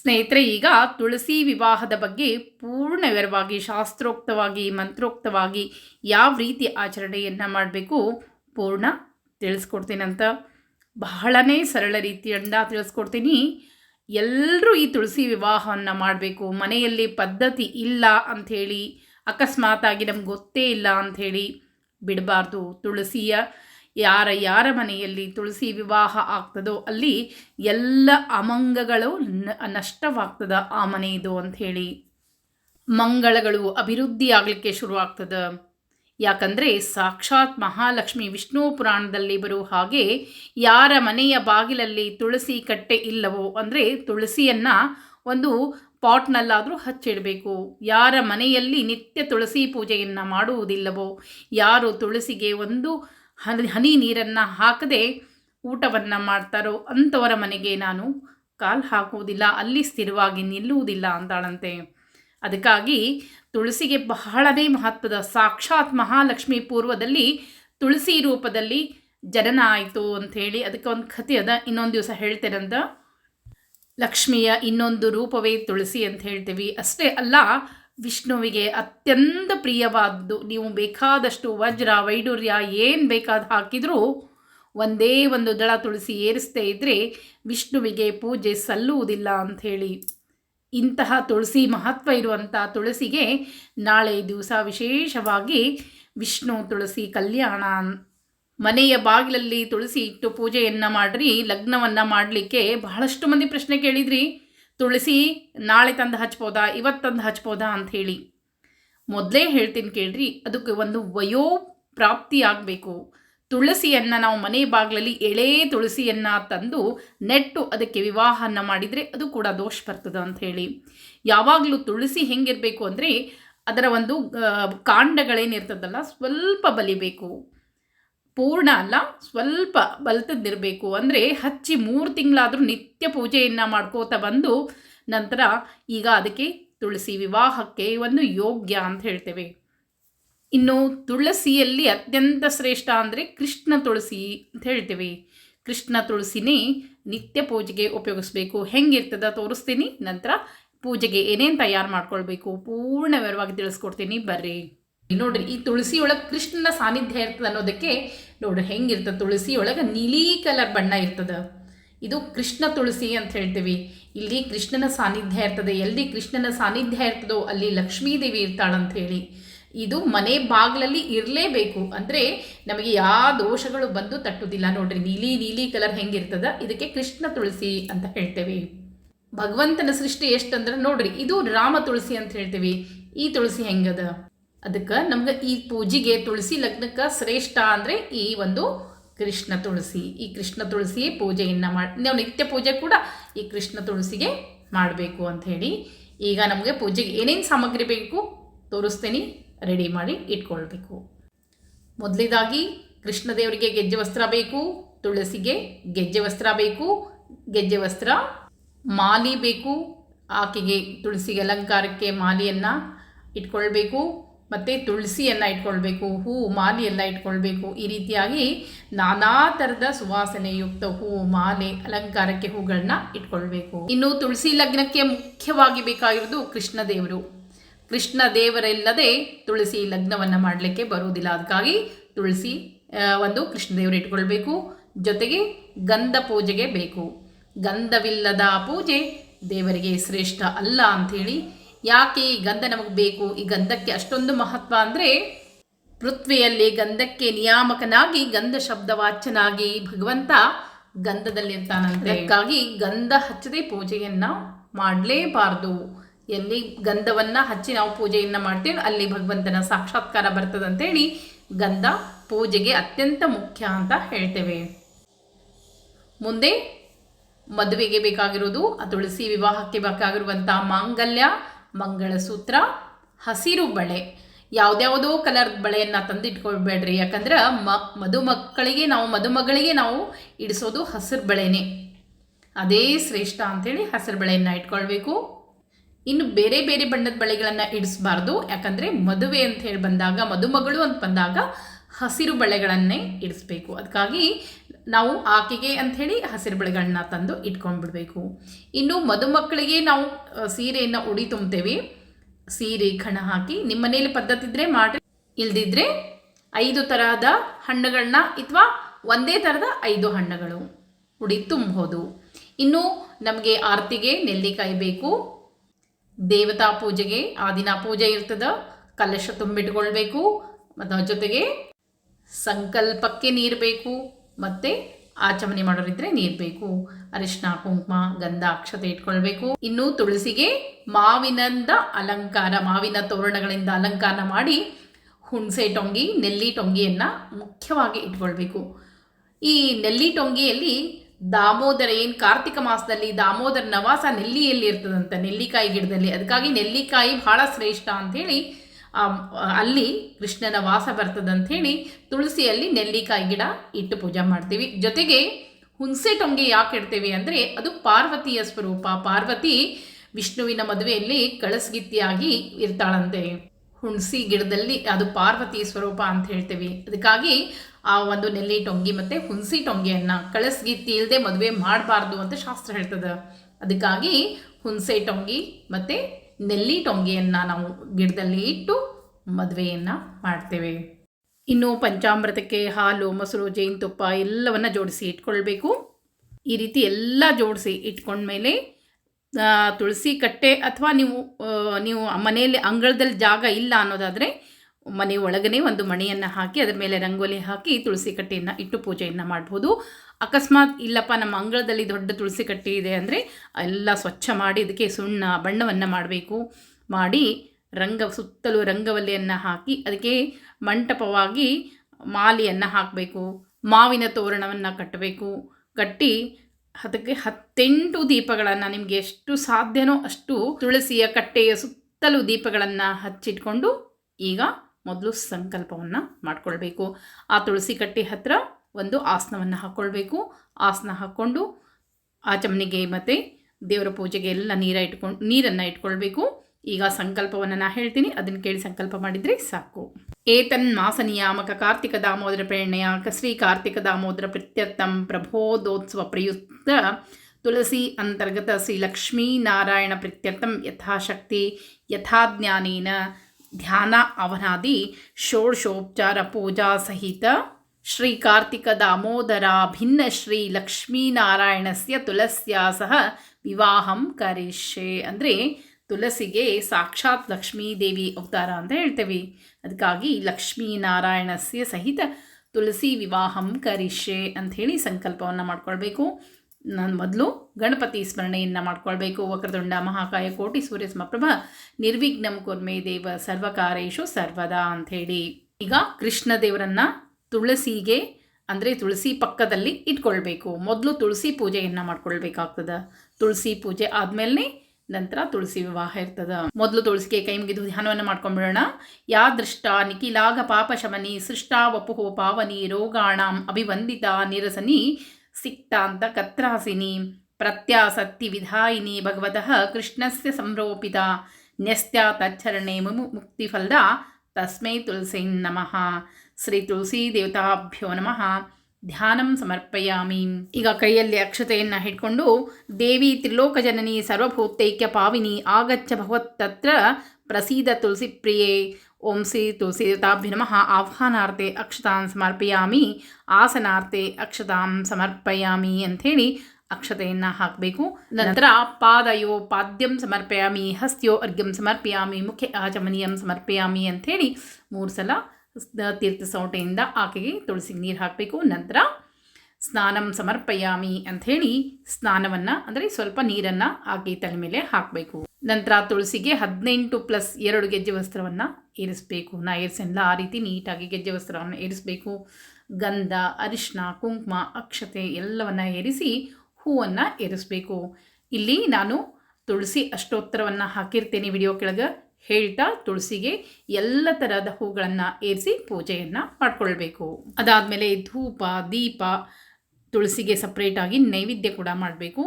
ಸ್ನೇಹಿತರೆ, ಈಗ ತುಳಸಿ ವಿವಾಹದ ಬಗ್ಗೆ ಪೂರ್ಣ ವಿವರವಾಗಿ, ಶಾಸ್ತ್ರೋಕ್ತವಾಗಿ, ಮಂತ್ರೋಕ್ತವಾಗಿ ಯಾವ ರೀತಿ ಆಚರಣೆಯನ್ನು ಮಾಡಬೇಕು ಪೂರ್ಣ ತಿಳಿಸ್ಕೊಡ್ತೀನಂತ ಬಹಳನೇ ಸರಳ ರೀತಿಯಿಂದ ತಿಳಿಸ್ಕೊಡ್ತೀನಿ. ಎಲ್ಲರೂ ಈ ತುಳಸಿ ವಿವಾಹವನ್ನು ಮಾಡಬೇಕು, ಮನೆಯಲ್ಲಿ ಪದ್ಧತಿ ಇಲ್ಲ ಅಂಥೇಳಿ, ಅಕಸ್ಮಾತಾಗಿ ನಮ್ಗೆ ಗೊತ್ತೇ ಇಲ್ಲ ಅಂಥೇಳಿ ಬಿಡಬಾರ್ದು. ತುಳಸಿಯ ಯಾರ ಯಾರ ಮನೆಯಲ್ಲಿ ತುಳಸಿ ವಿವಾಹ ಆಗ್ತದೋ ಅಲ್ಲಿ ಎಲ್ಲ ಅಮಂಗಗಳು ನಷ್ಟವಾಗ್ತದ ಆ ಮನೆಯದು ಅಂಥೇಳಿ ಮಂಗಳಗಳು ಅಭಿವೃದ್ಧಿ ಆಗಲಿಕ್ಕೆ ಶುರುವಾಗ್ತದೆ ಯಾಕಂದರೆ ಸಾಕ್ಷಾತ್ ಮಹಾಲಕ್ಷ್ಮಿ ವಿಷ್ಣು ಪುರಾಣದಲ್ಲಿ ಬರುವ ಹಾಗೆ ಯಾರ ಮನೆಯ ಬಾಗಿಲಲ್ಲಿ ತುಳಸಿ ಕಟ್ಟೆ ಇಲ್ಲವೋ ಅಂದರೆ ತುಳಸಿಯನ್ನು ಒಂದು ಪಾಟ್ನಲ್ಲಾದರೂ ಹಚ್ಚಿಡಬೇಕು. ಯಾರ ಮನೆಯಲ್ಲಿ ನಿತ್ಯ ತುಳಸಿ ಪೂಜೆಯನ್ನು ಮಾಡುವುದಿಲ್ಲವೋ, ಯಾರು ತುಳಸಿಗೆ ಒಂದು ಹನಿ ಹನಿ ನೀರನ್ನು ಹಾಕದೆ ಊಟವನ್ನು ಮಾಡ್ತಾರೋ ಅಂಥವರ ಮನೆಗೆ ನಾನು ಕಾಲು ಹಾಕುವುದಿಲ್ಲ, ಅಲ್ಲಿ ಸ್ಥಿರವಾಗಿ ನಿಲ್ಲುವುದಿಲ್ಲ ಅಂತಾಳಂತೆ ಅದಕ್ಕಾಗಿ ತುಳಸಿಗೆ ಬಹಳನೇ ಮಹತ್ವದ ಸಾಕ್ಷಾತ್ ಮಹಾಲಕ್ಷ್ಮಿ ಪೂರ್ವದಲ್ಲಿ ತುಳಸಿ ರೂಪದಲ್ಲಿ ಜನನ ಆಯಿತು ಅಂಥೇಳಿ ಅದಕ್ಕೆ ಒಂದು ಕಥೆ ಅದ. ಇನ್ನೊಂದು ದಿವಸ ಹೇಳ್ತೇನಂತ ಲಕ್ಷ್ಮಿಯ ಇನ್ನೊಂದು ರೂಪವೇ ತುಳಸಿ ಅಂತ ಹೇಳ್ತೀವಿ. ಅಷ್ಟೇ ಅಲ್ಲ ವಿಷ್ಣುವಿಗೆ ಅತ್ಯಂತ ಪ್ರಿಯವಾದ್ದು. ನೀವು ಬೇಕಾದಷ್ಟು ವಜ್ರ ವೈಡೂರ್ಯ ಏನು ಬೇಕಾದ ಹಾಕಿದರೂ ಒಂದೇ ಒಂದು ದಳ ತುಳಸಿ ಏರಿಸ್ತೇ ಇದ್ದರೆ ವಿಷ್ಣುವಿಗೆ ಪೂಜೆ ಸಲ್ಲುವುದಿಲ್ಲ ಅಂಥೇಳಿ. ಇಂತಹ ತುಳಸಿ ಮಹತ್ವ ಇರುವಂಥ ತುಳಸಿಗೆ ನಾಳೆ ದಿವಸ ವಿಶೇಷವಾಗಿ ವಿಷ್ಣು ತುಳಸಿ ಕಲ್ಯಾಣ. ಮನೆಯ ಬಾಗಿಲಲ್ಲಿ ತುಳಸಿ ಇಟ್ಟು ಪೂಜೆಯನ್ನು ಮಾಡಿರಿ, ಲಗ್ನವನ್ನು ಮಾಡಲಿಕ್ಕೆ ಬಹಳಷ್ಟು ಮಂದಿ ಪ್ರಶ್ನೆ ಕೇಳಿದ್ರಿ. ತುಳಸಿ ನಾಳೆ ತಂದು ಹಚ್ಬೋದಾ, ಇವತ್ತು ತಂದು ಹಚ್ಬೋದಾ ಅಂಥೇಳಿ ಮೊದಲೇ ಹೇಳ್ತೀನಿ ಕೇಳ್ರಿ, ಅದಕ್ಕೆ ಒಂದು ವಯೋ ಪ್ರಾಪ್ತಿ ಆಗಬೇಕು ತುಳಸಿಯನ್ನು ನಾವು ಮನೆ ಬಾಗಿಲಲ್ಲಿ ಎಳೆ ತುಳಸಿಯನ್ನು ತಂದು ನೆಟ್ಟು ಅದಕ್ಕೆ ವಿವಾಹನ ಮಾಡಿದರೆ ಅದು ಕೂಡ ದೋಷ ಬರ್ತದೆ ಅಂತ ಹೇಳಿ. ಯಾವಾಗಲೂ ತುಳಸಿ ಹೆಂಗಿರಬೇಕು ಅಂದರೆ ಅದರ ಒಂದು ಕಾಂಡಗಳೇನಿರ್ತದಲ್ಲ, ಸ್ವಲ್ಪ ಬಲಿಬೇಕು. ಪೂರ್ಣ ಅಲ್ಲ, ಸ್ವಲ್ಪ ಬಲ್ತದ್ದಿರಬೇಕು. ಅಂದರೆ ಹಚ್ಚಿ ಮೂರು ತಿಂಗಳಾದರೂ ನಿತ್ಯ ಪೂಜೆಯನ್ನು ಮಾಡ್ಕೋತಾ ಬಂದು ನಂತರ ಈಗ ಅದಕ್ಕೆ ತುಳಸಿ ವಿವಾಹಕ್ಕೆ ಒಂದು ಯೋಗ್ಯ ಅಂತ ಹೇಳ್ತೇವೆ. ಇನ್ನು ತುಳಸಿಯಲ್ಲಿ ಅತ್ಯಂತ ಶ್ರೇಷ್ಠ ಅಂದರೆ ಕೃಷ್ಣ ತುಳಸಿ ಅಂತ ಹೇಳ್ತೇವೆ. ಕೃಷ್ಣ ತುಳಸಿನೇ ನಿತ್ಯ ಪೂಜೆಗೆ ಉಪಯೋಗಿಸ್ಬೇಕು. ಹೆಂಗಿರ್ತದ ತೋರಿಸ್ತೀನಿ. ನಂತರ ಪೂಜೆಗೆ ಏನೇನು ತಯಾರು ಮಾಡ್ಕೊಳ್ಬೇಕು. ಪೂರ್ಣ ವಿವರವಾಗಿ ತಿಳಿಸ್ಕೊಡ್ತೀನಿ. ಬರ್ರಿ. ನೋಡ್ರಿ, ಈ ತುಳಸಿ ಒಳಗೆ ಕೃಷ್ಣನ ಸಾನ್ನಿಧ್ಯ ಇರ್ತದೆ ಅನ್ನೋದಕ್ಕೆ ನೋಡ್ರಿ ಹೆಂಗಿರ್ತದೆ? ತುಳಸಿ ಒಳಗೆ ನೀಲಿ ಕಲರ್ ಬಣ್ಣ ಇರ್ತದೆ. ಇದು ಕೃಷ್ಣ ತುಳಸಿ ಅಂತ ಹೇಳ್ತೀವಿ. ಇಲ್ಲಿ ಕೃಷ್ಣನ ಸಾನ್ನಿಧ್ಯ ಇರ್ತದೆ, ಎಲ್ಲಿ ಕೃಷ್ಣನ ಸಾನ್ನಿಧ್ಯ ಇರ್ತದೋ ಅಲ್ಲಿ ಲಕ್ಷ್ಮೀದೇವಿ ಇರ್ತಾಳಂತ ಹೇಳಿ ಇದು ಮನೆ ಬಾಗಿಲಲ್ಲಿ ಇರಲೇಬೇಕು. ಅಂದರೆ ನಮಗೆ ಯಾವ ದೋಷಗಳು ಬಂದು ತಟ್ಟುವುದಿಲ್ಲ ನೋಡ್ರಿ. ನೀಲಿ ನೀಲಿ ಕಲರ್ ಹೆಂಗಿರ್ತದ? ಇದಕ್ಕೆ ಕೃಷ್ಣ ತುಳಸಿ ಅಂತ ಹೇಳ್ತೇವೆ. ಭಗವಂತನ ಸೃಷ್ಟಿ ಎಷ್ಟಂದ್ರೆ ನೋಡ್ರಿ, ಇದು ರಾಮ ತುಳಸಿ ಅಂತ ಹೇಳ್ತೀವಿ. ಈ ತುಳಸಿ ಹೆಂಗದ? ಅದಕ್ಕೆ ನಮ್ಗೆ ಈ ಪೂಜೆಗೆ ತುಳಸಿ ಲಗ್ನಕ್ಕೆ ಶ್ರೇಷ್ಠ ಅಂದರೆ ಈ ಒಂದು ಕೃಷ್ಣ ತುಳಸಿ. ಈ ಕೃಷ್ಣ ತುಳಸಿ ಪೂಜೆಯನ್ನು ಮಾಡಿ, ನಾವು ನಿತ್ಯ ಪೂಜೆ ಕೂಡ ಈ ಕೃಷ್ಣ ತುಳಸಿಗೆ ಮಾಡಬೇಕು ಅಂತ ಹೇಳಿ ಈಗ ನಮಗೆ ಪೂಜೆಗೆ ಏನೇನು ಸಾಮಗ್ರಿ ಬೇಕು ತೋರಿಸ್ತೀನಿ, ರೆಡಿ ಮಾಡಿ ಇಟ್ಕೊಳ್ಬೇಕು. ಮೊದಲಿದಾಗಿ ಕೃಷ್ಣದೇವರಿಗೆ ಗೆಜ್ಜೆ ವಸ್ತ್ರ ಬೇಕು, ತುಳಸಿಗೆ ಗೆಜ್ಜೆ ವಸ್ತ್ರ ಬೇಕು, ಗೆಜ್ಜೆ ವಸ್ತ್ರ ಮಾಲಿ ಬೇಕು, ಆಕೆಗೆ ತುಳಸಿಗೆ ಅಲಂಕಾರಕ್ಕೆ ಮಾಲಿಯನ್ನು ಇಟ್ಕೊಳ್ಬೇಕು. ಮತ್ತು ತುಳಸಿಯನ್ನು ಇಟ್ಕೊಳ್ಬೇಕು, ಹೂ ಮಾಲೆಯೆಲ್ಲ ಇಟ್ಕೊಳ್ಬೇಕು, ಈ ರೀತಿಯಾಗಿ ನಾನಾ ಥರದ ಸುವಾಸನೆಯುಕ್ತ ಹೂ, ಮಾಲೆ, ಅಲಂಕಾರಕ್ಕೆ ಹೂಗಳನ್ನ ಇಟ್ಕೊಳ್ಬೇಕು. ಇನ್ನು ತುಳಸಿ ಲಗ್ನಕ್ಕೆ ಮುಖ್ಯವಾಗಿ ಬೇಕಾಗಿರೋದು ಕೃಷ್ಣ ದೇವರು ಕೃಷ್ಣ ದೇವರಿಲ್ಲದೆ ತುಳಸಿ ಲಗ್ನವನ್ನು ಮಾಡಲಿಕ್ಕೆ ಬರುವುದಿಲ್ಲ. ಅದಕ್ಕಾಗಿ ತುಳಸಿ ಒಂದು ಕೃಷ್ಣ ದೇವರು ಇಟ್ಕೊಳ್ಬೇಕು. ಜೊತೆಗೆ ಗಂಧ ಪೂಜೆಗೆ ಬೇಕು. ಗಂಧವಿಲ್ಲದ ಪೂಜೆ ದೇವರಿಗೆ ಶ್ರೇಷ್ಠ ಅಲ್ಲ ಅಂಥೇಳಿ ಯಾಕೆ ಈ ಗಂಧ ನಮಗೆ ಬೇಕು? ಈ ಗಂಧಕ್ಕೆ ಅಷ್ಟೊಂದು ಮಹತ್ವ ಅಂದರೆ ಪೃಥ್ವಿಯಲ್ಲಿ ಗಂಧಕ್ಕೆ ನಿಯಾಮಕನಾಗಿ ಗಂಧ ಶಬ್ದವಾಚ್ಯನಾಗಿ ಭಗವಂತ ಗಂಧದಲ್ಲಿರ್ತಾನಂತೆ ಅದಕ್ಕಾಗಿ ಗಂಧ ಹಚ್ಚದೆ ಪೂಜೆಯನ್ನು ಮಾಡಲೇಬಾರ್ದು. ಎಲ್ಲಿ ಗಂಧವನ್ನ ಹಚ್ಚಿ ನಾವು ಪೂಜೆಯನ್ನು ಮಾಡ್ತೀವಿ ಅಲ್ಲಿ ಭಗವಂತನ ಸಾಕ್ಷಾತ್ಕಾರ ಬರ್ತದೆ ಅಂತೇಳಿ ಗಂಧ ಪೂಜೆಗೆ ಅತ್ಯಂತ ಮುಖ್ಯ ಅಂತ ಹೇಳ್ತೇವೆ. ಮುಂದೆ ಮದುವೆಗೆ ಬೇಕಾಗಿರೋದು ಆ ತುಳಸಿ ವಿವಾಹಕ್ಕೆ ಬೇಕಾಗಿರುವಂಥ ಮಾಂಗಲ್ಯ ಮಂಗಳಸೂತ್ರ, ಹಸಿರು ಬಳೆ. ಯಾವ್ದ್ಯಾವುದೋ ಕಲರ್ ಬಳೆಯನ್ನು ತಂದಿಟ್ಕೊಳ್ಬೇಡ್ರಿ. ಯಾಕಂದ್ರೆ ಮ, ಮದುಮಕ್ಕಳಿಗೆ ನಾವು, ಮದುಮಗಳಿಗೆ ನಾವು ಇಡಿಸೋದು ಹಸಿರು ಬಳೆನೇ. ಅದೇ ಶ್ರೇಷ್ಠ ಅಂಥೇಳಿ ಹಸಿರು ಬಳೆಯನ್ನು ಇಟ್ಕೊಳ್ಬೇಕು. ಇನ್ನು ಬೇರೆ ಬೇರೆ ಬಣ್ಣದ ಬಳೆಗಳನ್ನು ಇಡಿಸಬಾರ್ದು. ಯಾಕಂದರೆ ಮದುವೆ ಅಂತ ಹೇಳಿ ಬಂದಾಗ, ಮದುಮಗಳು ಅಂತ ಬಂದಾಗ ಹಸಿರು ಬಳೆಗಳನ್ನೇ ಇಡಿಸ್ಬೇಕು. ಅದಕ್ಕಾಗಿ ನಾವು ಆಕೆಗೆ ಅಂಥೇಳಿ ಹಸಿರು ಬಳೆಗಳನ್ನ ತಂದು ಇಟ್ಕೊಂಡ್ಬಿಡ್ಬೇಕು. ಇನ್ನು ಮದುಮಕ್ಕಳಿಗೆ ನಾವು ಸೀರೆಯನ್ನು ಉಡಿ ತುಂಬ್ತೇವೆ ಸೀರೆ ಕಣ ಹಾಕಿ ನಿಮ್ಮ ಮನೇಲಿ ಪದ್ಧತಿ ಇದ್ದರೆ ಮಾಡಿ. ಇಲ್ದಿದ್ರೆ ಐದು ತರಹದ ಹಣ್ಣುಗಳನ್ನ ಅಥವಾ ಒಂದೇ ಥರದ ಐದು ಹಣ್ಣುಗಳು ಉಡಿ ತುಂಬಬಹುದು ಇನ್ನು ನಮಗೆ ಆರತಿಗೆ ನೆಲ್ಲಿಕಾಯಿ ಬೇಕು. ದೇವತಾ ಪೂಜೆಗೆ ಆ ದಿನ ಪೂಜೆ ಇರ್ತದ. ಕಲಶ ತುಂಬಿಟ್ಕೊಳ್ಬೇಕು. ಮತ್ತು ಜೊತೆಗೆ ಸಂಕಲ್ಪಕ್ಕೆ ನೀರು ಬೇಕು. ಮತ್ತು ಆಚಮನೆ ಮಾಡೋರಿದ್ರೆ ನೀರು ಬೇಕು. ಅರಿಶಿನ ಕುಂಕುಮ ಗಂಧ ಅಕ್ಷತೆ ಇಟ್ಕೊಳ್ಬೇಕು. ಇನ್ನು ತುಳಸಿಗೆ ಮಾವಿನಿಂದ ಅಲಂಕಾರ ಮಾವಿನ ತೋರಣಗಳಿಂದ ಅಲಂಕಾರ ಮಾಡಿ ಹುಣಸೆ ಟೊಂಗಿ ನೆಲ್ಲಿ ಟೊಂಗಿಯನ್ನು ಮುಖ್ಯವಾಗಿ ಇಟ್ಕೊಳ್ಬೇಕು. ಈ ನೆಲ್ಲಿ ಟೊಂಗಿಯಲ್ಲಿ ದಾಮೋದರ ಏನು ಕಾರ್ತಿಕ ಮಾಸದಲ್ಲಿ ದಾಮೋದರ ನವಾಸ ನೆಲ್ಲಿಯಲ್ಲಿ ಇರ್ತದಂತ ನೆಲ್ಲಿಕಾಯಿ ಗಿಡದಲ್ಲಿ. ಅದಕ್ಕಾಗಿ ನೆಲ್ಲಿಕಾಯಿ ಬಹಳ ಶ್ರೇಷ್ಠ ಅಂತ ಆ, ಅಲ್ಲಿ ಕೃಷ್ಣನ ವಾಸ ಬರ್ತದಂಥೇಳಿ ತುಳಸಿಯಲ್ಲಿ ನೆಲ್ಲಿಕಾಯಿ ಗಿಡ ಇಟ್ಟು ಪೂಜೆ ಮಾಡ್ತೀವಿ. ಜೊತೆಗೆ ಹುಣಸೆ ಟೊಂಗೆ ಯಾಕೆ ಇಡ್ತೇವೆ ಅಂದರೆ ಅದು ಪಾರ್ವತಿಯ ಸ್ವರೂಪ. ಪಾರ್ವತಿ ವಿಷ್ಣುವಿನ ಮದುವೆಯಲ್ಲಿ ಕಳಸ್ಗಿತ್ತಿಯಾಗಿ ಇರ್ತಾಳಂತೆ. ಹುಣಸಿ ಗಿಡದಲ್ಲಿ ಅದು ಪಾರ್ವತಿ ಸ್ವರೂಪ ಅಂತ ಹೇಳ್ತೇವೆ. ಅದಕ್ಕಾಗಿ ಆ ಒಂದು ನೆಲ್ಲಿ ಟೊಂಗಿ ಮತ್ತು ಹುಣಸಿ ಟೊಂಗಿಯನ್ನು ಕಳಸ್ಗಿತ್ತಿ ಇಲ್ಲದೆ ಮದುವೆ ಮಾಡಬಾರ್ದು ಅಂತ ಶಾಸ್ತ್ರ ಹೇಳ್ತದೆ. ಅದಕ್ಕಾಗಿ ಹುಣಸೆ ಟೊಂಗಿ ಮತ್ತು ನೆಲ್ಲಿ ಟೊಂಗಿಯನ್ನು ನಾವು ಗಿಡದಲ್ಲಿ ಇಟ್ಟು ಮದುವೆಯನ್ನು ಮಾಡ್ತೇವೆ. ಇನ್ನು ಪಂಚಾಮೃತಕ್ಕೆ ಹಾಲು, ಮೊಸರು, ಜೇನುತುಪ್ಪ ಎಲ್ಲವನ್ನು ಜೋಡಿಸಿ ಇಟ್ಕೊಳ್ಬೇಕು. ಈ ರೀತಿ ಎಲ್ಲ ಜೋಡಿಸಿ ಇಟ್ಕೊಂಡ್ಮೇಲೆ ತುಳಸಿ ಕಟ್ಟೆ ಅಥವಾ ನೀವು ನೀವು ಮನೆಯಲ್ಲಿ ಅಂಗಳದಲ್ಲಿ ಜಾಗ ಇಲ್ಲ ಅನ್ನೋದಾದರೆ ಮನೆ ಒಳಗನೆ ಒಂದು ಮಣಿಯನ್ನು ಹಾಕಿ ಅದರ ಮೇಲೆ ರಂಗೋಲಿ ಹಾಕಿ ತುಳಸಿ ಕಟ್ಟೆಯನ್ನು ಇಟ್ಟು ಪೂಜೆಯನ್ನು ಮಾಡ್ಬೋದು. ಅಕಸ್ಮಾತ್, ಇಲ್ಲಪ್ಪ, ನಮ್ಮ ಅಂಗಳದಲ್ಲಿ ದೊಡ್ಡ ತುಳಸಿ ಕಟ್ಟಿ ಇದೆ ಅಂದರೆ ಎಲ್ಲ ಸ್ವಚ್ಛ ಮಾಡಿ ಅದಕ್ಕೆ ಸುಣ್ಣ, ಬಣ್ಣವನ್ನು ಮಾಡಬೇಕು. ಮಾಡಿ ರಂಗ, ಸುತ್ತಲೂ ರಂಗವಲ್ಲಿಯನ್ನು ಹಾಕಿ, ಅದಕ್ಕೆ ಮಂಟಪವಾಗಿ ಮಾಲೆಯನ್ನು ಹಾಕಬೇಕು. ಮಾವಿನ ತೋರಣವನ್ನು ಕಟ್ಟಬೇಕು ಕಟ್ಟಿ ಅದಕ್ಕೆ ಹತ್ತೆಂಟು ದೀಪಗಳನ್ನು, ನಿಮಗೆ ಎಷ್ಟು ಸಾಧ್ಯನೋ ಅಷ್ಟು ತುಳಸಿಯ ಕಟ್ಟೆಯ ಸುತ್ತಲೂ ದೀಪಗಳನ್ನು ಹಚ್ಚಿಟ್ಕೊಂಡು ಈಗ ಮೊದಲು ಸಂಕಲ್ಪವನ್ನು ಮಾಡಿಕೊಳ್ಬೇಕು. ಆ ತುಳಸಿ ಕಟ್ಟೆ ಹತ್ತಿರ ಒಂದು ಆಸನವನ್ನು ಹಾಕ್ಕೊಳ್ಬೇಕು ಆಸನ ಹಾಕ್ಕೊಂಡು ಆಚಮನೆಗೆ ಮತ್ತು ದೇವರ ಪೂಜೆಗೆ ಎಲ್ಲ ನೀರ ಇಟ್ಕೊಂಡು ನೀರನ್ನು ಇಟ್ಕೊಳ್ಬೇಕು. ಈಗ ಸಂಕಲ್ಪವನ್ನು ನಾ ಹೇಳ್ತೀನಿ. ಅದನ್ನು ಕೇಳಿ ಸಂಕಲ್ಪ ಮಾಡಿದರೆ ಸಾಕು. ಏತನ್ ಮಾಸ ನಿಯಾಮಕ ಕಾರ್ತಿಕ ದಾಮೋದರ ಪ್ರೇರಣೆಯ ಶ್ರೀ ಕಾರ್ತಿಕ ದಾಮೋದರ ಪ್ರತ್ಯರ್ಥಂ ಪ್ರಭೋದೋತ್ಸವ ಪ್ರಯುಕ್ತ ತುಳಸಿ ಅಂತರ್ಗತ ಶ್ರೀ ಲಕ್ಷ್ಮೀ ನಾರಾಯಣ ಪ್ರೀತ್ಯರ್ಥಂ ಯಥಾಶಕ್ತಿ ಯಥಾಜ್ಞಾನೇನ ಧ್ಯಾನ ಅವನಾದಿ ಷೋಡಶೋಪಚಾರ ಪೂಜಾ ಸಹಿತ ಶ್ರೀ ಕಾರ್ತಿಕ ದಾಮೋದರ, ಭಿನ್ನ ಶ್ರೀ ಲಕ್ಷ್ಮೀನಾರಾಯಣಸ್ಯ ತುಳಸ್ಯ ಸಹ ವಿವಾಹಂ ಕರಿಷ್ಯೆ. ಅಂದರೆ ತುಳಸಿಗೆ ಸಾಕ್ಷಾತ್ ಲಕ್ಷ್ಮೀ ದೇವಿ ಅವತಾರ ಅಂತ ಹೇಳ್ತೇವೆ. ಅದಕ್ಕಾಗಿ ಲಕ್ಷ್ಮೀನಾರಾಯಣಸ್ಯ ಸಹಿತ ತುಳಸಿ ವಿವಾಹಂ ಕರಿಷ್ಯೆ ಅಂಥೇಳಿ ಸಂಕಲ್ಪವನ್ನು ಮಾಡಿಕೊಳ್ಬೇಕು. ನಾನು ಮೊದಲು ಗಣಪತಿ ಸ್ಮರಣೆಯನ್ನು ಮಾಡಿಕೊಳ್ಬೇಕು. ವಕ್ರದುಂಡ ಮಹಾಕಾಯ, ಕೋಟಿ, ಸೂರ್ಯ ಸಮಪ್ರಭ, ನಿರ್ವಿಘ್ನಂ ಕುರ್ಮೆ ದೇವ ಸರ್ವಕಾರೇಶು ಸರ್ವದಾ ಅಂಥೇಳಿ ಈಗ ಕೃಷ್ಣ ದೇವರನ್ನ ತುಳಸಿಗೆ, ಅಂದರೆ ತುಳಸಿ ಪಕ್ಕದಲ್ಲಿ ಇಟ್ಕೊಳ್ಬೇಕು. ಮೊದಲು ತುಳಸಿ ಪೂಜೆಯನ್ನು ಮಾಡ್ಕೊಳ್ಬೇಕಾಗ್ತದೆ. ತುಳಸಿ ಪೂಜೆ ಆದಮೇಲೆ ನಂತರ ತುಳಸಿ ವಿವಾಹ ಇರ್ತದ. ಮೊದಲು ತುಳಸಿಗೆ ಕೈ ಮುಗಿದು ಧ್ಯಾನವನ್ನು ಮಾಡ್ಕೊಂಡ್ಬಿಡೋಣ. ಯಾ ದೃಷ್ಟ ನಿಖಿಲಾಗ ಪಾಪ ಶಮನಿ ಸೃಷ್ಟಾ ವಪುಹೋ ಪಾವನಿ ರೋಗಾಣಾಂ ಅಭಿವಂದಿತ ನಿರಸನಿ ಸಿಕ್ತಾಂತ ಕತ್ರಾಸಿನಿ ಪ್ರತ್ಯಾಸಕ್ತಿ ವಿಧಾಯಿನಿ ಭಗವತಃ ಕೃಷ್ಣಸ್ಯ ಸಂರೋಪಿತ ನ್ಯಸ್ತ್ಯ ತಚ್ಚರಣೆ ಮುಕ್ತಿಫಲದ ತಸ್ಮೈ ತುಳಸಿ ನಮಃ. ಶ್ರೀ ತುಳಸಿ ದೇವತಾಭ್ಯೋ ನಮಃ ಧ್ಯಾನಂ ಸಮರ್ಪಯಾಮಿ ಈಗ ಕೈಯಲ್ಲಿ ಅಕ್ಷತೆಯನ್ನು ಹಿಡ್ಕೊಂಡು ದೇವಿ ತ್ರಿಲೋಕ ಜನನಿ ಸರ್ವಭೂತೈಕ್ಯ ಪಾವಿನಿ ಆಗಚ್ಚ ಭಗವತ್ತತ್ರ ಪ್ರಸೀದ ತುಳಸಿ ಪ್ರಿಯೇ, ಓಂ ಶ್ರೀ ತುಳಸಿ ದೇವತಾಭ್ಯ ನಮಃ। ಆಹ್ವಾನಾರ್ತೆ ಅಕ್ಷತಾಂ ಸಮರ್ಪಯಾಮಿ, ಆಸನಾರ್ತೆ ಅಕ್ಷತಾಂ ಸಮರ್ಪಯಾಮಿ ಅಂಥೇಳಿ ಅಕ್ಷತೆಯನ್ನು ಹಾಕಬೇಕು। ನಂತರ ಪಾದಯೋ ಪಾದ್ಯಂ ಸಮರ್ಪಯಾಮಿ, ಹಸ್ತ್ಯೋ ಅರ್ಘ್ಯಂ ಸಮರ್ಪಯಾಮಿ, ಮುಖ್ಯ ಆಚಮನೀಯಂ ಸಮರ್ಪಯಾಮಿ ಅಂಥೇಳಿ ಮೂರು ಸಲ ಸ್- ತೀರ್ಥ ಸೌಟೆಯಿಂದ ಆಕೆಗೆ ತುಳಸಿಗೆ ನೀರು ಹಾಕಬೇಕು. ನಂತರ ಸ್ನಾನಂ ಸಮರ್ಪಯಾಮಿ ಅಂಥೇಳಿ ಸ್ನಾನವನ್ನು, ಅಂದರೆ ಸ್ವಲ್ಪ ನೀರನ್ನು ಆಕೆ ತಲೆ ಮೇಲೆ ಹಾಕಬೇಕು. ನಂತರ ತುಳಸಿಗೆ ಹದಿನೆಂಟು ಪ್ಲಸ್ ಎರಡು ಗೆಜ್ಜೆ ವಸ್ತ್ರವನ್ನು ಏರಿಸಬೇಕು. ನಾ ಏರಿಸೆಲ್ಲ ಆ ರೀತಿ ನೀಟಾಗಿ ಗೆಜ್ಜೆ ವಸ್ತ್ರವನ್ನು ಏರಿಸಬೇಕು. ಗಂಧ ಅರಿಶಿನ ಕುಂಕುಮ, ಅಕ್ಷತೆ ಎಲ್ಲವನ್ನು ಏರಿಸಿ ಹೂವನ್ನು ಏರಿಸಬೇಕು. ಇಲ್ಲಿ ನಾನು ತುಳಸಿ ಅಷ್ಟೋತ್ತರವನ್ನು ಹಾಕಿರ್ತೇನೆ ವಿಡಿಯೋ ಕೆಳಗೆ. ಹೇಳ್ತಾ ತುಳಸಿಗೆ ಎಲ್ಲ ಥರದ ಹೂಗಳನ್ನು ಏರಿಸಿ ಪೂಜೆಯನ್ನು ಮಾಡಿಕೊಳ್ಬೇಕು. ಅದಾದಮೇಲೆ ಧೂಪ, ದೀಪ, ತುಳಸಿಗೆ ಸಪ್ರೇಟಾಗಿ ನೈವೇದ್ಯ ಕೂಡ ಮಾಡಬೇಕು.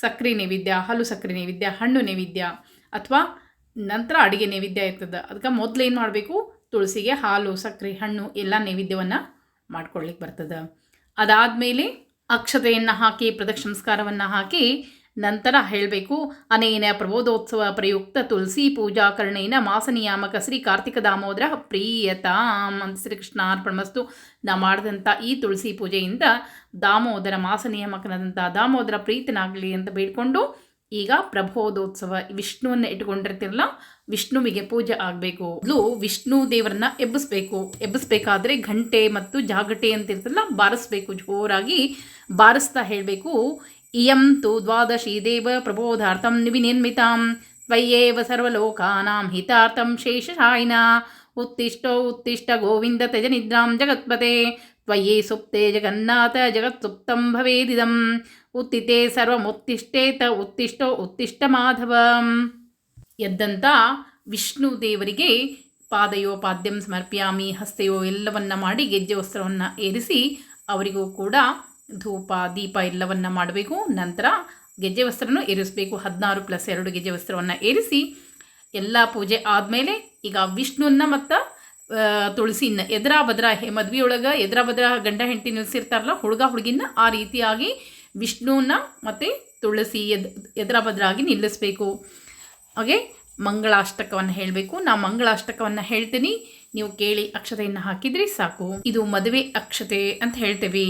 ಸಕ್ಕರೆ ನೈವೇದ್ಯ, ಹಾಲು ಸಕ್ಕರೆ ನೈವೇದ್ಯ, ಹಣ್ಣು ನೈವೇದ್ಯ ಅಥವಾ ನಂತರ ಅಡುಗೆ ನೈವೇದ್ಯ ಇರ್ತದೆ. ಅದಕ್ಕೆ ಮೊದಲು ಏನು ಮಾಡಬೇಕು? ತುಳಸಿಗೆ ಹಾಲು ಸಕ್ಕರೆ ಹಣ್ಣು ಎಲ್ಲ ನೈವೇದ್ಯವನ್ನು ಮಾಡ್ಕೊಳ್ಲಿಕ್ಕೆ ಬರ್ತದೆ. ಅದಾದಮೇಲೆ ಅಕ್ಷತೆಯನ್ನು ಹಾಕಿ, ಪ್ರದಕ್ಷಿಣಸ್ಕಾರವನ್ನು ಹಾಕಿ ನಂತರ ಹೇಳಬೇಕು, ಅನೇನ ಪ್ರಬೋಧೋತ್ಸವ ಪ್ರಯುಕ್ತ ತುಳಸಿ ಪೂಜಾ ಕರ್ಣೇನ ಮಾಸ ನಿಯಾಮಕ ಶ್ರೀ ಕಾರ್ತಿಕ ದಾಮೋದರ ಪ್ರೀಯತಾಂ ಅಂತ ಶ್ರೀಕೃಷ್ಣ ಅರ್ಪಣಮಸ್ತು ನಾ ಮಾಡಿದಂಥ ಈ ತುಳಸಿ ಪೂಜೆಯಿಂದ ದಾಮೋದರ ಮಾಸ ನಿಯಾಮಕನಾದಂಥ ದಾಮೋದರ ಪ್ರೀತನಾಗಲಿ ಅಂತ ಬೇಡಿಕೊಂಡು ಈಗ ಪ್ರಬೋಧೋತ್ಸವ ವಿಷ್ಣುವನ್ನು ಇಟ್ಕೊಂಡಿರ್ತಿರಲ್ಲ, ವಿಷ್ಣುವಿಗೆ ಪೂಜೆ ಆಗಬೇಕು. ಮೊದಲು ವಿಷ್ಣು ದೇವರನ್ನ ಎಬ್ಬಿಸ್ಬೇಕು. ಎಬ್ಬಿಸ್ಬೇಕಾದ್ರೆ ಘಂಟೆ ಮತ್ತು ಜಾಗಟೆ ಅಂತ ಇರ್ತಲ್ಲ, ಬಾರಿಸ್ಬೇಕು, ಜೋರಾಗಿ ಬಾರಿಸ್ತಾ ಹೇಳಬೇಕು. ಇಯಂ ತು ದ್ವಾದಶೀ ದೇವ ಪ್ರಬೋಧಾರ್ಥಂ ವಿನಿರ್ಮಿತಾಂ ತ್ವಯ್ಯೇವ ಸರ್ವಲೋಕಾನಾಂ ಹಿತಾರ್ಥಂ ಶೇಷಶಾಯಿನ ಉತ್ತಿಷ್ಟೋ ಉತ್ತಿಷ್ಟ ಗೋವಿಂದ ತಜ ನಿದ್ರಾಂ ಜಗತ್ಪತೆ ತ್ವಯಿ ಸುಪ್ತೆ ಜಗನ್ನಾಥ ಜಗತ್ಸುಪ್ತಂ ಭವೇದಿದಂ ಉತ್ತಿತೆ ಸರ್ವಮುತ್ತಿಷ್ಟೇತ ಉತ್ತಿಷ್ಟೋ ಉತ್ತಿಷ್ಟ ಮಾಧವ ಎದ್ದಂತ ವಿಷ್ಣು ದೇವರಿಗೆ ಪಾದಯೋ ಪಾದ್ಯಂ ಸಮರ್ಪ್ಯಾಮಿ ಹಸ್ತೆಯೋ ಎಲ್ಲವನ್ನ ಮಾಡಿ ಗೆಜ್ಜೆ ವಸ್ತ್ರವನ್ನು ಏರಿಸಿ ಅವರಿಗೂ ಕೂಡ ಧೂಪ, ದೀಪ ಎಲ್ಲವನ್ನ ಮಾಡಬೇಕು. ನಂತರ ಗೆಜ್ಜೆ ವಸ್ತ್ರನೂ ಏರಿಸಬೇಕು. ಹದಿನಾರು ಪ್ಲಸ್ ಎರಡು ಗೆಜ್ಜೆ ವಸ್ತ್ರವನ್ನು ಏರಿಸಿ ಎಲ್ಲ ಪೂಜೆ ಆದಮೇಲೆ ಈಗ ವಿಷ್ಣುವನ್ನ ಮತ್ತು ತುಳಸಿನ ಎದುರ ಬದ್ರ ಮದ್ವೆಯೊಳಗೆ ಎದುರ ಬದ್ರ ಗಂಡ ಹೆಂಡತಿ ನಿಲ್ಲಿಸಿರ್ತಾರಲ್ಲ ಹುಡುಗ ಹುಡುಗಿನ ಆ ರೀತಿಯಾಗಿ ವಿಷ್ಣುವನ್ನ ಮತ್ತು ತುಳಸಿ ಎದ್, ಎದುರ ಬದ್ರಾಗಿ ನಿಲ್ಲಿಸಬೇಕು. ಹಾಗೆ ಮಂಗಳಾಷ್ಟಕವನ್ನು ಹೇಳಬೇಕು. ನಾ ಮಂಗಳಾಷ್ಟಕವನ್ನು ಹೇಳ್ತೀನಿ. ನೀವು ಕೇಳಿ ಅಕ್ಷತೆಯನ್ನು ಹಾಕಿದ್ರಿ ಸಾಕು. ಇದು ಮದುವೆ ಅಕ್ಷತೆ ಅಂತ ಹೇಳ್ತೇವೆ.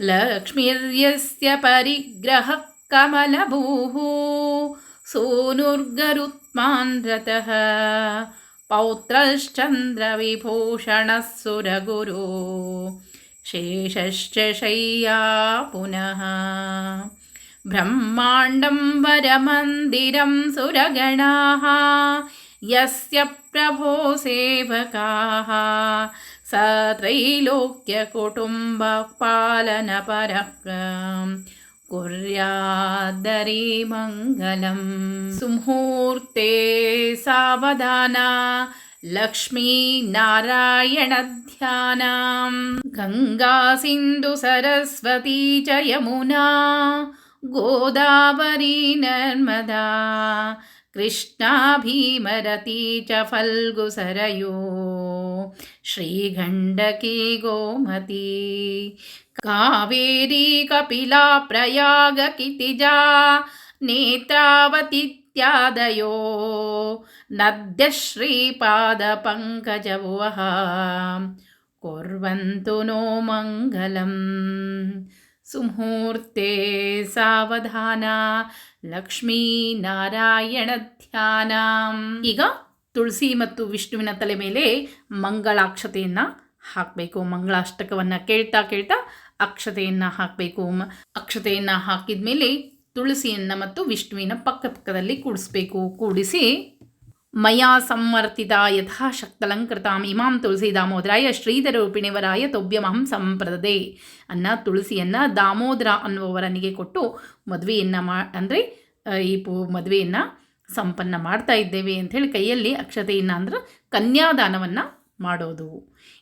लक्ष्मीर्यस्य परिग्रहः कमलभूः रतः पौत्रश्चन्द्रविभूषणः सुरगुरो शेषश्च शय्या पुनः ब्रह्माण्डं वरमन्दिरं सुरगणाः यस्य प्रभो सेवकाः स त्रैलोक्यकुटुम्बपालनपरः कुर्यादरी मङ्गलं सुमुहूर्ते सावधाना लक्ष्मीनारायणध्यानां गङ्गासिन्धुसरस्वती च यमुना गोदावरी नर्मदा कृष्णा भीमरती च फल्गुसरयो। श्रीगण्डकी गोमती। कावेरी कपिला प्रयागकितिजा नेत्रावतीत्यादयो। नद्यः श्रीपादपङ्कजभुवः कुर्वन्तु नो मङ्गलम् ಸುಮುಹೂರ್ತೆ ಸಾವಧಾನ ಲಕ್ಷ್ಮೀ ನಾರಾಯಣ ಧ್ಯಾನ ಈಗ ತುಳಸಿ ಮತ್ತು ವಿಷ್ಣುವಿನ ತಲೆ ಮೇಲೆ ಮಂಗಳಾಕ್ಷತೆಯನ್ನು ಹಾಕಬೇಕು. ಮಂಗಳಾಷ್ಟಕವನ್ನು ಕೇಳ್ತಾ ಕೇಳ್ತಾ ಅಕ್ಷತೆಯನ್ನು ಹಾಕಬೇಕು. ಅಕ್ಷತೆಯನ್ನು ಹಾಕಿದ ಮೇಲೆ ತುಳಸಿಯನ್ನು ಮತ್ತು ವಿಷ್ಣುವಿನ ಪಕ್ಕ ಪಕ್ಕದಲ್ಲಿ ಕೂಡಿಸ್ಬೇಕು. ಕೂಡಿಸಿ ಮಯಾ ಸಂವರ್ತಿತ ಯಥಾಶಕ್ತಲಂಕೃತಾಂ ಇಮಾಂ ತುಳಸಿ ದಾಮೋದರಾಯ ಶ್ರೀಧರೂಪಿಣಿವರಾಯ ತೊಬ್ಯಮಹಂ ಸಂಪ್ರದದೆ. ಅನ್ನ ತುಳಸಿಯನ್ನು ದಾಮೋದರ ಅನ್ನುವವರನಿಗೆ ಕೊಟ್ಟು ಮದುವೆಯನ್ನು ಮಾ, ಅಂದರೆ ಈ ಪೂ, ಮದುವೆಯನ್ನು ಸಂಪನ್ನ ಮಾಡ್ತಾ ಇದ್ದೇವೆ ಅಂಥೇಳಿ ಕೈಯಲ್ಲಿ ಅಕ್ಷತೆಯನ್ನು ಅಂದ್ರೆ ಕನ್ಯಾದಾನವನ್ನು ಮಾಡೋದು.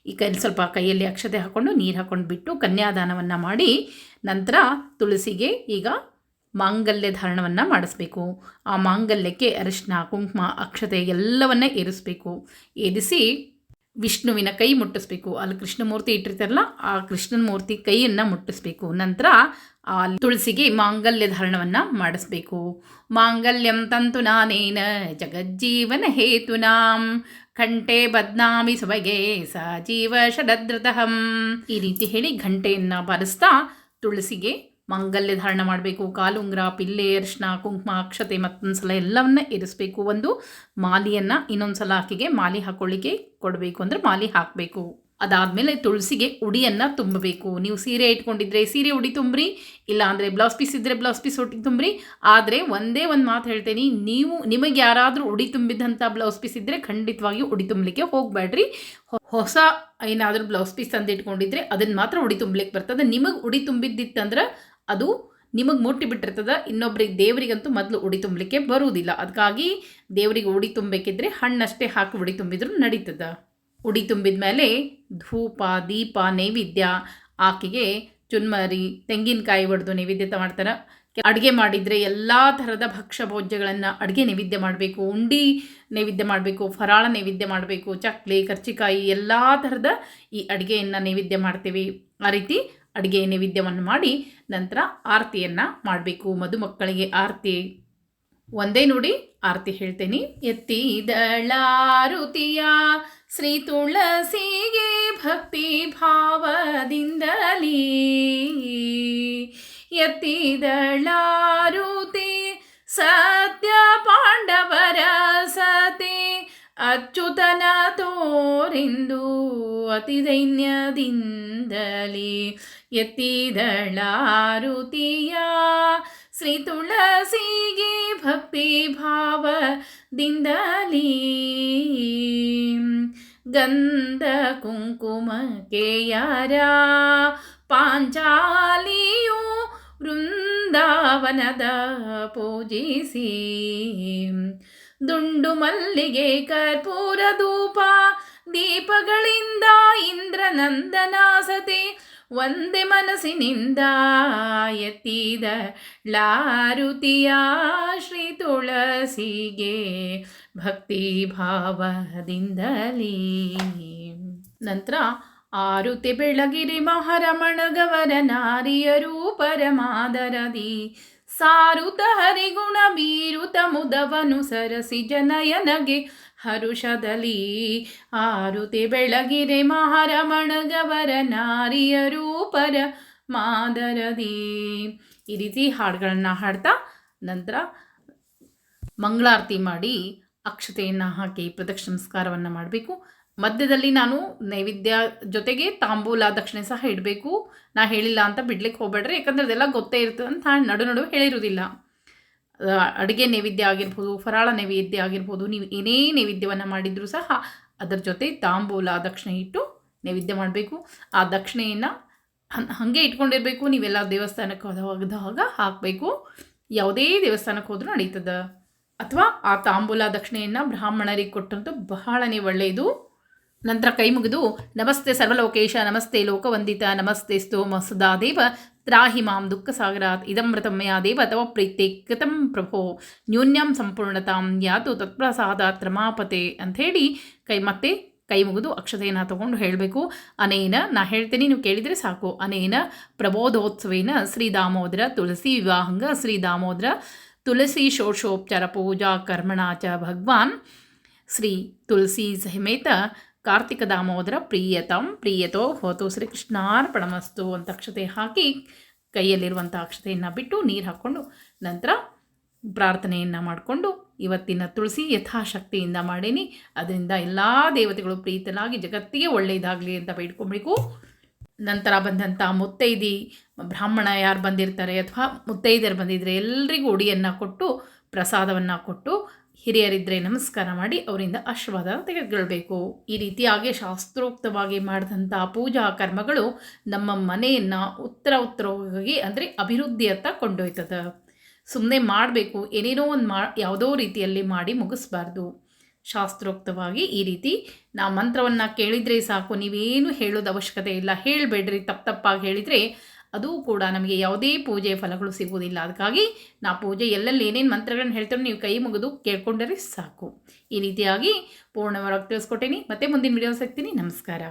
ಈ ಕೈ ಸ್ವಲ್ಪ ಕೈಯಲ್ಲಿ ಅಕ್ಷತೆ ಹಾಕ್ಕೊಂಡು ನೀರು ಹಾಕ್ಕೊಂಡು ಬಿಟ್ಟು ಕನ್ಯಾದಾನವನ್ನು ಮಾಡಿ ನಂತರ ತುಳಸಿಗೆ ಈಗ ಮಾಂಗಲ್ಯ ಧಾರಣವನ್ನು ಮಾಡಿಸ್ಬೇಕು. ಆ ಮಾಂಗಲ್ಯಕ್ಕೆ ಅರಿಶಿನ, ಕುಂಕುಮ, ಅಕ್ಷತೆ ಎಲ್ಲವನ್ನ ಏರಿಸಬೇಕು. ಏರಿಸಿ ವಿಷ್ಣುವಿನ ಕೈ ಮುಟ್ಟಿಸ್ಬೇಕು. ಅಲ್ಲಿ ಕೃಷ್ಣಮೂರ್ತಿ ಇಟ್ಟಿರ್ತಾರಲ್ಲ, ಆ ಕೃಷ್ಣನ ಮೂರ್ತಿ ಕೈಯನ್ನು ಮುಟ್ಟಿಸ್ಬೇಕು. ನಂತರ ಆ ತುಳಸಿಗೆ ಮಾಂಗಲ್ಯ ಧಾರಣವನ್ನು ಮಾಡಿಸ್ಬೇಕು. ಮಾಂಗಲ್ಯಂ ತಂತು ನಾನೇನ, ಜಗಜ್ಜೀವನ ಹೇತುನಾಂ ಘಂಟೆ ಬದ್ನಾಮಿ ಸೊಬಗೆ ಸ ಜೀವ ಷಡದ್ರತಹಂ ಈ ರೀತಿ ಹೇಳಿ ಘಂಟೆಯನ್ನು ಬಾರಿಸ್ತಾ ತುಳಸಿಗೆ ಮಾಂಗಲ್ಯ ಧಾರಣ ಮಾಡಬೇಕು, ಕಾಲುಂಗ್ರ, ಪಿಲ್ಲೆ ಅರಿಶಿನ ಕುಂಕುಮ, ಅಕ್ಷತೆ ಮತ್ತೊಂದು ಸಲ ಎಲ್ಲವನ್ನ ಇರಿಸಬೇಕು. ಒಂದು ಮಾಲಿಯನ್ನು ಇನ್ನೊಂದು ಸಲ ಆಕೆಗೆ ಮಾಲಿ ಹಾಕೊಳ್ಳಿಕ್ಕೆ ಕೊಡಬೇಕು ಅಂದರೆ ಮಾಲಿ ಹಾಕಬೇಕು. ಅದಾದಮೇಲೆ ತುಳಸಿಗೆ ಉಡಿಯನ್ನು ತುಂಬಬೇಕು. ನೀವು ಸೀರೆ ಇಟ್ಕೊಂಡಿದ್ರೆ ಸೀರೆ ಉಡಿ ತುಂಬ್ರಿ ಇಲ್ಲ ಅಂದರೆ ಬ್ಲೌಸ್ ಪೀಸ್ ಇದ್ದರೆ ಬ್ಲೌಸ್ ಪೀಸ್ ಉಡಿ ತುಂಬ್ರಿ. ಆದರೆ ಒಂದೇ ಒಂದು ಮಾತು ಹೇಳ್ತೇನೆ, ನೀವು ನಿಮಗೆ ಯಾರಾದರೂ ಉಡಿ ತುಂಬಿದಂಥ ಬ್ಲೌಸ್ ಪೀಸ್ ಇದ್ದರೆ ಖಂಡಿತವಾಗಿಯೂ ಉಡಿ ತುಂಬಲಿಕ್ಕೆ ಹೋಗಬೇಡ್ರಿ ಹೊಸ ಏನಾದರೂ ಬ್ಲೌಸ್ ಪೀಸ್ ತಂದು ಇಟ್ಕೊಂಡಿದ್ರೆ ಅದನ್ನು ಮಾತ್ರ ಉಡಿ ತುಂಬಲಿಕ್ಕೆ ಬರ್ತದೆ. ನಿಮಗೆ ಉಡಿ ತುಂಬಿದ್ದಿತ್ತಂದ್ರೆ ಅದು ನಿಮಗೆ ಮುಟ್ಟಿ ಬಿಟ್ಟಿರ್ತದ, ಇನ್ನೊಬ್ರಿಗೆ ದೇವರಿಗಂತೂ ಮೊದಲು ಉಡಿ ತುಂಬಲಿಕ್ಕೆ ಬರುವುದಿಲ್ಲ ಅದಕ್ಕಾಗಿ ದೇವರಿಗೆ ಉಡಿ ತುಂಬಬೇಕಿದ್ರೆ ಹಣ್ಣಷ್ಟೇ ಹಾಕಿ ಉಡಿ ತುಂಬಿದ್ರು ನಡೀತದ. ಉಡಿ ತುಂಬಿದ ಮೇಲೆ ಧೂಪ, ದೀಪ, ನೈವೇದ್ಯ ಆಕೆಗೆ ಚುನ್ಮರಿ, ತೆಂಗಿನಕಾಯಿ ಹೊಡೆದು ನೈವೇದ್ಯ ಮಾಡ್ತಾರೆ. ಅಡುಗೆ ಮಾಡಿದರೆ ಎಲ್ಲ ಥರದ ಭಕ್ಷ್ಯ ಭೋಜ್ಯಗಳನ್ನು ಅಡುಗೆ ನೈವೇದ್ಯ ಮಾಡಬೇಕು, ಉಂಡಿ ನೈವೇದ್ಯ ಮಾಡಬೇಕು, ಫರಾಳ ನೈವೇದ್ಯ ಮಾಡಬೇಕು, ಚಕ್ಲಿ, ಕರ್ಚಿಕಾಯಿ ಎಲ್ಲ ಥರದ ಈ ಅಡುಗೆಯನ್ನು ನೈವೇದ್ಯ ಮಾಡ್ತೀವಿ. ಆ ರೀತಿ ಅಡುಗೆ ನೈವೇದ್ಯವನ್ನು ಮಾಡಿ ನಂತರ ಆರತಿಯನ್ನು ಮಾಡಬೇಕು. ಮದುಮಕ್ಕಳಿಗೆ ಆರತಿ ಒಂದೇ ನೋಡಿ ಆರತಿ ಹೇಳ್ತೇನೆ. ಎತ್ತಿದಳಾರುತಿಯ ಶ್ರೀ ತುಳಸಿಗೆ ಭಕ್ತಿ ಭಾವದಿಂದಲೀ ಎತ್ತಿದಳಾರುತಿ ಸತ್ಯ ಪಾಂಡವರ ಸತಿ ಅಚ್ಯುತನ ತೋರಿಂದು ಅತಿ ದೈನ್ಯದಿಂದಲೇ ಎತ್ತಿದಳಾರುತಿಯ ಶ್ರೀ ತುಳಸಿಗೆ ಭಕ್ತಿ ಭಾವದಿಂದಲೀ ಗಂಧ ಕುಂಕುಮಕ್ಕೆ ಯಾರ ಪಾಂಚಾಲಿಯು ವೃಂದಾವನದ ಪೂಜಿಸಿ ದುಂಡು ಮಲ್ಲಿಗೆ ಕರ್ಪೂರ ಧೂಪ ದೀಪಗಳಿಂದ ಇಂದ್ರನಂದನಾಸತೆ ಒಂದೇ ಮನಸ್ಸಿನಿಂದ ಎತ್ತಿದ ಲಾರುತಿಯ ಶ್ರೀ ತುಳಸಿಗೆ ಭಕ್ತಿ ಭಾವದಿಂದಲೇ. ನಂತರ ಆರುತಿ ಬೆಳಗಿರಿ ಮಹರಮಣಗವರ ನಾರಿಯರು ಪರಮಾದರದಿ ಸಾರುತ ಹರಿಗುಣ ಬೀರುತ ಮುದವನು ಸರಸಿ ಜನಯನಗೆ ಹರುಷದಲ್ಲಿ ಆರುತಿ ಬೆಳಗಿರೆ ಮಹಾರಮಣಗವರ ನಾರಿಯರು ಪರ ಮಾದರದಿ. ಈ ರೀತಿ ಹಾಡುಗಳನ್ನು ಹಾಡ್ತಾ ನಂತರ ಮಂಗಳಾರತಿ ಮಾಡಿ ಅಕ್ಷತೆಯನ್ನು ಹಾಕಿ ಪ್ರದಕ್ಷಿಣ ನಮಸ್ಕಾರವನ್ನು ಮಾಡಬೇಕು. ಮಧ್ಯದಲ್ಲಿ ನಾನು ನೈವೇದ್ಯ ಜೊತೆಗೆ ತಾಂಬೂಲ ದಕ್ಷಿಣೆ ಸಹ ಇಡಬೇಕು. ನಾ ಹೇಳಿಲ್ಲ ಅಂತ ಬಿಡ್ಲಿಕ್ಕೆ ಹೋಗ್ಬೇಡ್ರಿ, ಯಾಕಂದ್ರೆ ಅದೆಲ್ಲ ಗೊತ್ತೇ ಇರ್ತದೆ ಅಂತ ನಡು ನಡುವೆ ಹೇಳಿರೋದಿಲ್ಲ ಅಡುಗೆ ನೈವೇದ್ಯ ಆಗಿರ್ಬೋದು, ಫರಾಳ ನೈವೇದ್ಯ ಆಗಿರ್ಬೋದು, ನೀವು ಏನೇ ನೈವೇದ್ಯವನ್ನು ಮಾಡಿದರೂ ಸಹ ಅದರ ಜೊತೆ ತಾಂಬೂಲ, ದಕ್ಷಿಣೆ ಇಟ್ಟು ನೈವೇದ್ಯ ಮಾಡಬೇಕು. ಆ ದಕ್ಷಿಣೆಯನ್ನು ಹಾಗೆ ಇಟ್ಕೊಂಡಿರಬೇಕು. ನೀವೆಲ್ಲ ದೇವಸ್ಥಾನಕ್ಕೆ ಹೋದಾಗ ಹಾಕಬೇಕು. ಯಾವುದೇ ದೇವಸ್ಥಾನಕ್ಕೆ ಹೋದರೂ ನಡೀತದೆ. ಅಥವಾ ಆ ತಾಂಬೂಲ, ದಕ್ಷಿಣೆಯನ್ನು ಬ್ರಾಹ್ಮಣರಿಗೆ ಕೊಟ್ಟಂತೂ ಬಹಳನೇ ಒಳ್ಳೆಯದು. ನಂತರ ಕೈ ಮುಗಿದು, ನಮಸ್ತೆ ಸರ್ವಲೋಕೇಶ, ನಮಸ್ತೆ ಲೋಕವಂದಿತ, ನಮಸ್ತೆ ಸ್ತೋಮ ಸದಾದೇವ. ತ್ರಾಹಿ ಮಾಂ ದುಃಖ ಸಾಗರಾತ್ ಇದಮೃತಮಯ ಮಯಾ ದೇವ ತವ ಪ್ರೀತಿ ಕೃತಂ ಪ್ರಭೋ ನ್ಯೂನ್ಯಂ ಸಂಪೂರ್ಣತಾಂ ಯಾತು ತತ್ಪ್ರಸಾದ ತ್ರಮಾಪತೆ ಅಂಥೇಳಿ ಕೈ ಮತ್ತೆ ಕೈ ಮುಗಿದು ಅಕ್ಷತೆಯನ್ನು ತಗೊಂಡು ಹೇಳಬೇಕು ಅನೇನ ನಾ ಹೇಳ್ತೀನಿ ನೀವು ಕೇಳಿದರೆ ಸಾಕು ಅನೇನ ಪ್ರಬೋಧೋತ್ಸವೇನ ಶ್ರೀ ದಾಮೋದರ ತುಳಸಿ ವಿವಾಹಂಗ ಶ್ರೀ ದಾಮೋದರ ತುಳಸಿ ಷೋಷೋಪಚಾರ ಪೂಜಾ ಕರ್ಮಣಾಚ ಭಗವಾನ್ ಶ್ರೀ ತುಳಸಿ ಸಹಿಮೇತ ಕಾರ್ತಿಕ ದಾಮೋದರ ಪ್ರಿಯತಂ, ಪ್ರಿಯತೋ ಹೋತು ಶ್ರೀಕೃಷ್ಣಾರ್ಪಣಮಸ್ತು ಅಂತ ಅಕ್ಷತೆ ಹಾಕಿ ಕೈಯಲ್ಲಿರುವಂಥ ಅಕ್ಷತೆಯನ್ನು ಬಿಟ್ಟು ನೀರು ಹಾಕ್ಕೊಂಡು ನಂತರ ಪ್ರಾರ್ಥನೆಯನ್ನು ಮಾಡಿಕೊಂಡು ಇವತ್ತಿನ ತುಳಸಿ ಯಥಾಶಕ್ತಿಯಿಂದ ಮಾಡೀನಿ. ಅದರಿಂದ ಎಲ್ಲ ದೇವತೆಗಳು ಪ್ರೀತನಾಗಿ ಜಗತ್ತಿಗೆ ಒಳ್ಳೆಯದಾಗಲಿ ಅಂತ ಬೇಡ್ಕೊಬೇಕು ನಂತರ ಬಂದಂಥ ಮುತ್ತೈದಿ, ಬ್ರಾಹ್ಮಣ ಯಾರು ಬಂದಿರ್ತಾರೆ ಅಥವಾ ಮುತ್ತೈದೆಯರು ಬಂದಿದ್ದರೆ ಎಲ್ರಿಗೂ ಉಡಿಯನ್ನು ಕೊಟ್ಟು ಪ್ರಸಾದವನ್ನು ಕೊಟ್ಟು ಹಿರಿಯರಿದ್ದರೆ ನಮಸ್ಕಾರ ಮಾಡಿ ಅವರಿಂದ ಆಶೀರ್ವಾದ ತೆಗೆದುಕೊಳ್ಬೇಕು ಈ ರೀತಿಯಾಗಿ ಶಾಸ್ತ್ರೋಕ್ತವಾಗಿ ಮಾಡಿದಂಥ ಪೂಜಾ ಕರ್ಮಗಳು ನಮ್ಮ ಮನೆಯನ್ನು ಉತ್ತರ ಉತ್ತರವಾಗಿ ಅಂದರೆ ಅಭಿವೃದ್ಧಿಯತ್ತ ಕೊಂಡೊಯ್ತದೆ. ಸುಮ್ಮನೆ ಮಾಡಬೇಕು, ಏನೇನೋ ಒಂದು ಮಾ, ಯಾವುದೋ ರೀತಿಯಲ್ಲಿ ಮಾಡಿ ಮುಗಿಸ್ಬಾರ್ದು. ಶಾಸ್ತ್ರೋಕ್ತವಾಗಿ ಈ ರೀತಿ ನಾ ಮಂತ್ರವನ್ನು ಕೇಳಿದರೆ ಸಾಕು, ನೀವೇನು ಹೇಳೋದು ಅವಶ್ಯಕತೆ ಇಲ್ಲ. ಹೇಳಬೇಡ್ರಿ, ತಪ್ಪು ತಪ್ಪಾಗಿ ಹೇಳಿದರೆ ಅದು ಕೂಡ ನಮಗೆ ಯಾವುದೇ ಪೂಜೆ ಫಲಗಳು ಸಿಗುವುದಿಲ್ಲ. ಅದಕ್ಕಾಗಿ ನಾ ಪೂಜೆ ಎಲ್ಲೆಲ್ಲಿ ಏನೇನು ಮಂತ್ರಗಳನ್ನ ಹೇಳ್ತಾರೆ ನೀವು ಕೈ ಮುಗಿದು ಕೇಳ್ಕೊಂಡರೆ ಸಾಕು. ಈ ರೀತಿಯಾಗಿ ಪೂರ್ಣವಾಗಿ ತಿಳಿಸ್ಕೊಟ್ಟೇನಿ. ಮತ್ತೆ ಮುಂದಿನ ವಿಡಿಯೋ ಸಿಗ್ತೀನಿ. ನಮಸ್ಕಾರ.